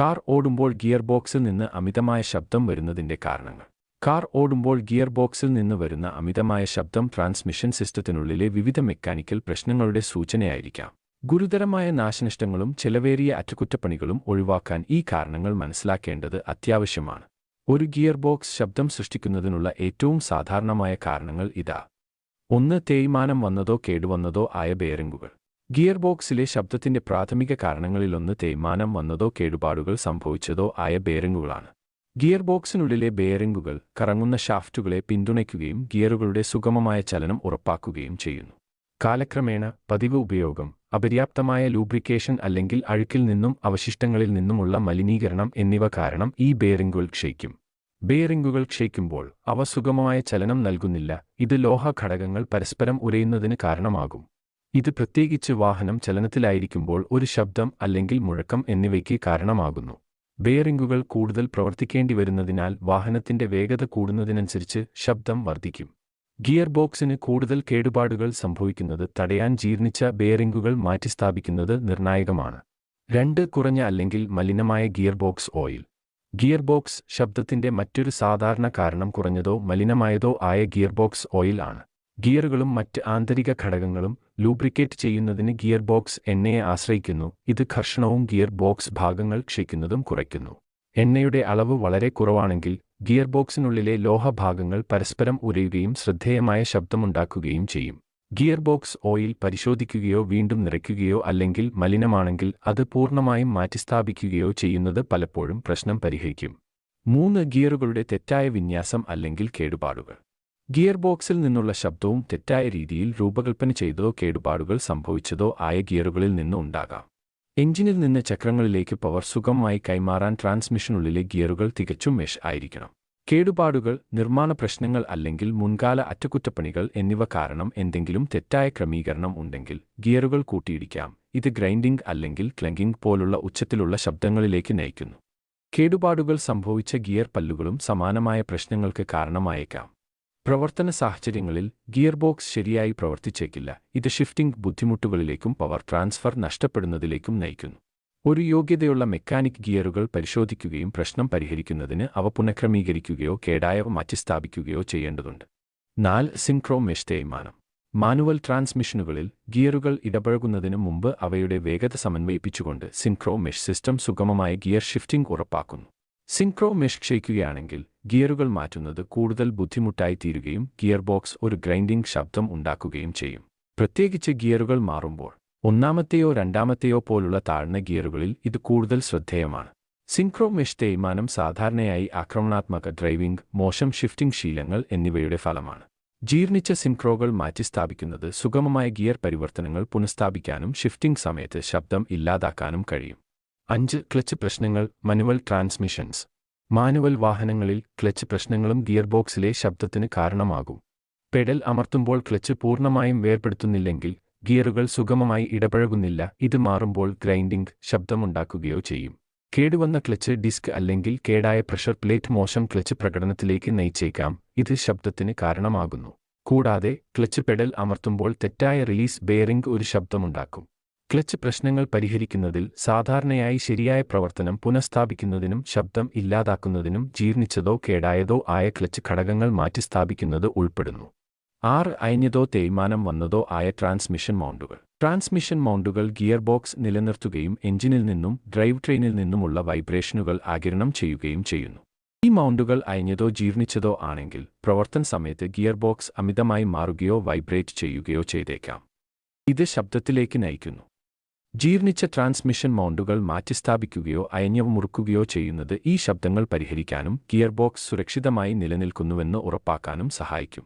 Car ഓടുമ്പോൾ gear ബോക്സിൽ നിന്ന് അമിതമായ ശബ്ദം വരുന്നതിന്റെ കാരണങ്ങൾ. കാർ ഓടുമ്പോൾ ഗിയർ ബോക്സിൽ നിന്ന് വരുന്ന അമിതമായ ശബ്ദം ട്രാൻസ്മിഷൻ സിസ്റ്റത്തിനുള്ളിലെ വിവിധ മെക്കാനിക്കൽ പ്രശ്നങ്ങളുടെ സൂചനയായിരിക്കാം. ഗുരുതരമായ നാശനഷ്ടങ്ങളും ചെലവേറിയ അറ്റകുറ്റപ്പണികളും ഒഴിവാക്കാൻ ഈ കാരണങ്ങൾ മനസ്സിലാക്കേണ്ടത് അത്യാവശ്യമാണ്. ഒരു ഗിയർ ബോക്സ് ശബ്ദം സൃഷ്ടിക്കുന്നതിനുള്ള ഏറ്റവും സാധാരണമായ കാരണങ്ങൾ ഇതാ. ഒന്ന് തേയ്മാനം വന്നതോ കേടുവന്നതോ ആയ ബെയറിംഗുകൾ. ഗിയർ ബോക്സിലെ ശബ്ദത്തിന്റെ പ്രാഥമിക കാരണങ്ങളിലൊന്ന് തേയ്മാനം വന്നതോ കേടുപാടുകൾ സംഭവിച്ചതോ ആയ ബെയറിംഗുകളാണ്. ഗിയർ ബോക്സിനുള്ളിലെ ബെയറിംഗുകൾ കറങ്ങുന്ന ഷാഫ്റ്റുകളെ പിന്തുണയ്ക്കുകയും ഗിയറുകളുടെ സുഗമമായ ചലനം ഉറപ്പാക്കുകയും ചെയ്യുന്നു. കാലക്രമേണ പതിവ് ഉപയോഗം അപര്യാപ്തമായ ലൂബ്രിക്കേഷൻ അല്ലെങ്കിൽ അഴുക്കിൽ നിന്നും അവശിഷ്ടങ്ങളിൽ നിന്നുമുള്ള മലിനീകരണം എന്നിവ കാരണം ഈ ബെയറിംഗുകൾ ക്ഷയിക്കും. ബെയറിംഗുകൾ ക്ഷയിക്കുമ്പോൾ അവ സുഗമമായ ചലനം നൽകുന്നില്ല ഇത് ലോഹ ഘടകങ്ങൾ പരസ്പരം ഉരയുന്നതിന് കാരണമാകും. ഇത് പ്രത്യേകിച്ച് വാഹനം ചലനത്തിലായിരിക്കുമ്പോൾ ഒരു ശബ്ദം അല്ലെങ്കിൽ മുഴക്കം എന്നിവയ്ക്ക് കാരണമാകുന്നു. ബെയറിംഗുകൾ കൂടുതൽ പ്രവർത്തിക്കേണ്ടി വരുന്നതിനാൽ വാഹനത്തിന്റെ വേഗത കൂടുന്നതിനനുസരിച്ച് ശബ്ദം വർദ്ധിക്കും. ഗിയർ ബോക്സിന് കൂടുതൽ കേടുപാടുകൾ സംഭവിക്കുന്നത് തടയാൻ ജീർണിച്ച ബെയറിംഗുകൾ മാറ്റിസ്ഥാപിക്കുന്നത് നിർണായകമാണ്. രണ്ട് കുറഞ്ഞ അല്ലെങ്കിൽ മലിനമായ gear box oil. Gear box ശബ്ദത്തിന്റെ മറ്റൊരു സാധാരണ കാരണം കുറഞ്ഞതോ മലിനമായതോ ആയ ഗിയർ ബോക്സ് ഓയിൽ ആണ്. ഗിയറുകളും മറ്റ് ആന്തരിക ഘടകങ്ങളും ലൂബ്രിക്കേറ്റ് ചെയ്യുന്നതിന് ഗിയർ ബോക്സ് എണ്ണയെ ആശ്രയിക്കുന്നു. ഇത് ഘർഷണവും ഗിയർ ബോക്സ് ഭാഗങ്ങൾ ക്ഷയിക്കുന്നതും കുറയ്ക്കുന്നു. എണ്ണയുടെ അളവ് വളരെ കുറവാണെങ്കിൽ ഗിയർ ബോക്സിനുള്ളിലെ ലോഹഭാഗങ്ങൾ പരസ്പരം ഉരയുകയും ശ്രദ്ധേയമായ ശബ്ദമുണ്ടാക്കുകയും ചെയ്യും. ഗിയർ ബോക്സ് ഓയിൽ പരിശോധിക്കുകയോ വീണ്ടും നിറയ്ക്കുകയോ അല്ലെങ്കിൽ മലിനമാണെങ്കിൽ അത് പൂർണമായും മാറ്റിസ്ഥാപിക്കുകയോ ചെയ്യുന്നത് പലപ്പോഴും പ്രശ്നം പരിഹരിക്കും. മൂന്ന് ഗിയറുകളുടെ തെറ്റായ വിന്യാസം അല്ലെങ്കിൽ കേടുപാടുകൾ. ഗിയർ ബോക്സിൽ നിന്നുള്ള ശബ്ദവും തെറ്റായ രീതിയിൽ രൂപകൽപ്പന ചെയ്തതോ കേടുപാടുകൾ സംഭവിച്ചതോ ആയ ഗിയറുകളിൽ നിന്ന് ഉണ്ടാകാം. എഞ്ചിനിൽ നിന്ന് ചക്രങ്ങളിലേക്ക് പവർ സുഗമമായി കൈമാറാൻ ട്രാൻസ്മിഷനുള്ളിലെ ഗിയറുകൾ തികച്ചും മെഷ് ആയിരിക്കണം. കേടുപാടുകൾ നിർമ്മാണ പ്രശ്നങ്ങൾ അല്ലെങ്കിൽ മുൻകാല അറ്റകുറ്റപ്പണികൾ എന്നിവ കാരണം എന്തെങ്കിലും തെറ്റായ ക്രമീകരണം ഉണ്ടെങ്കിൽ ഗിയറുകൾ കൂട്ടിയിടിക്കാം. ഇത് ഗ്രൈൻഡിംഗ് അല്ലെങ്കിൽ ക്ലങ്കിംഗ് പോലുള്ള ഉച്ചത്തിലുള്ള ശബ്ദങ്ങളിലേക്ക് നയിക്കുന്നു. കേടുപാടുകൾ സംഭവിച്ച ഗിയർ പല്ലുകളും സമാനമായ പ്രശ്നങ്ങൾക്ക് കാരണമായേക്കാം. പ്രവർത്തന സാഹചര്യങ്ങളിൽ ഗിയർ ബോക്സ് ശരിയായി പ്രവർത്തിച്ചേക്കില്ല. ഇത് ഷിഫ്റ്റിംഗ് ബുദ്ധിമുട്ടുകളിലേക്കും പവർ ട്രാൻസ്ഫർ നഷ്ടപ്പെടുന്നതിലേക്കും നയിക്കുന്നു. ഒരു യോഗ്യതയുള്ള മെക്കാനിക് ഗിയറുകൾ പരിശോധിക്കുകയും പ്രശ്നം പരിഹരിക്കുന്നതിന് അവ പുനഃക്രമീകരിക്കുകയോ കേടായവ മാറ്റിസ്ഥാപിക്കുകയോ ചെയ്യേണ്ടതുണ്ട്. നാല് സിൻക്രോ മെഷ് തേയ്മാനം. മാനുവൽ ട്രാൻസ്മിഷനുകളിൽ ഗിയറുകൾ ഇടപഴകുന്നതിന് മുമ്പ് അവയുടെ വേഗത സമന്വയിപ്പിച്ചുകൊണ്ട് സിൻക്രോ മെഷ് സിസ്റ്റം സുഗമമായ ഗിയർ ഷിഫ്റ്റിംഗ് ഉറപ്പാക്കുന്നു. സിൻക്രോ മെഷ് ക്ഷയിക്കുകയാണെങ്കിൽ ഗിയറുകൾ മാറ്റുന്നത് കൂടുതൽ ബുദ്ധിമുട്ടായി തീരുകയും ഗിയർ ബോക്സ് ഒരു ഗ്രൈൻഡിംഗ് ശബ്ദം ഉണ്ടാക്കുകയും ചെയ്യും. പ്രത്യേകിച്ച് ഗിയറുകൾ മാറുമ്പോൾ ഒന്നാമത്തെയോ രണ്ടാമത്തെയോ പോലുള്ള താഴ്ന്ന ഗിയറുകളിൽ ഇത് കൂടുതൽ ശ്രദ്ധേയമാണ്. സിൻക്രോ മെഷ് തേയ്മാനം സാധാരണയായി ആക്രമണാത്മക ഡ്രൈവിംഗ് മോശം ഷിഫ്റ്റിംഗ് ശീലങ്ങൾ എന്നിവയുടെ ഫലമാണ്. ജീർണിച്ച സിൻക്രോകൾ മാറ്റിസ്ഥാപിക്കുന്നത് സുഗമമായ ഗിയർ പരിവർത്തനങ്ങൾ പുനഃസ്ഥാപിക്കാനും ഷിഫ്റ്റിംഗ് സമയത്ത് ശബ്ദം ഇല്ലാതാക്കാനും കഴിയും. അഞ്ച് ക്ലച്ച് പ്രശ്നങ്ങൾ മനുവൽ ട്രാൻസ്മിഷൻസ്. മാനുവൽ വാഹനങ്ങളിൽ ക്ലച്ച് പ്രശ്നങ്ങളും ഗിയർ ബോക്സിലെ ശബ്ദത്തിന് കാരണമാകും. പെഡൽ അമർത്തുമ്പോൾ ക്ലച്ച് പൂർണമായും വേർപെടുത്തുന്നില്ലെങ്കിൽ ഗിയറുകൾ സുഗമമായി ഇടപഴകുന്നില്ല ഇത് മാറുമ്പോൾ ഗ്രൈൻഡിംഗ് ശബ്ദമുണ്ടാക്കുകയോ ചെയ്യും. കേടുവന്ന ക്ലച്ച് ഡിസ്ക് അല്ലെങ്കിൽ കേടായ പ്രഷർ പ്ലേറ്റ് മോശം ക്ലച്ച് പ്രകടനത്തിലേക്ക് നയിച്ചേക്കാം ഇത് ശബ്ദത്തിന് കാരണമാകുന്നു. കൂടാതെ ക്ലച്ച് പെഡൽ അമർത്തുമ്പോൾ തെറ്റായ റിലീസ് ബെയറിംഗ് ഒരു ശബ്ദമുണ്ടാക്കും. ക്ലച്ച് പ്രശ്നങ്ങൾ പരിഹരിക്കുന്നതിൽ സാധാരണയായി ശരിയായ പ്രവർത്തനം പുനഃസ്ഥാപിക്കുന്നതിനും ശബ്ദം ഇല്ലാതാക്കുന്നതിനും ജീർണിച്ചതോ കേടായതോ ആയ ക്ലച്ച് ഘടകങ്ങൾ മാറ്റിസ്ഥാപിക്കുന്നത് ഉൾപ്പെടുന്നു. ആറ് അയഞ്ഞതോ തേയ്മാനം വന്നതോ ആയ ട്രാൻസ്മിഷൻ മൗണ്ടുകൾ. ട്രാൻസ്മിഷൻ മൗണ്ടുകൾ ഗിയർ ബോക്സ് നിലനിർത്തുകയും എഞ്ചിനിൽ നിന്നും ഡ്രൈവ് ട്രെയിനിൽ നിന്നുമുള്ള വൈബ്രേഷനുകൾ ആകിരണം ചെയ്യുകയും ചെയ്യുന്നു. ഈ മൗണ്ടുകൾ അയഞ്ഞതോ ജീർണിച്ചതോ ആണെങ്കിൽ പ്രവർത്തന സമയത്ത് ഗിയർ ബോക്സ് അമിതമായി മാറുകയോ വൈബ്രേറ്റ് ചെയ്യുകയോ ചെയ്തേക്കാം. ഇത് ശബ്ദത്തിലേക്ക് നയിക്കുന്നു. ജീർണിച്ച ട്രാൻസ്മിഷൻ മൗണ്ടുകൾ മാറ്റിസ്ഥാപിക്കുകയോ അയഞ്ഞവ മുറുക്കുകയോ ചെയ്യുന്നത് ഈ ശബ്ദങ്ങൾ പരിഹരിക്കാനും ഗിയർബോക്സ് സുരക്ഷിതമായി നിലനിൽക്കുന്നുവെന്ന് ഉറപ്പാക്കാനും സഹായിക്കും.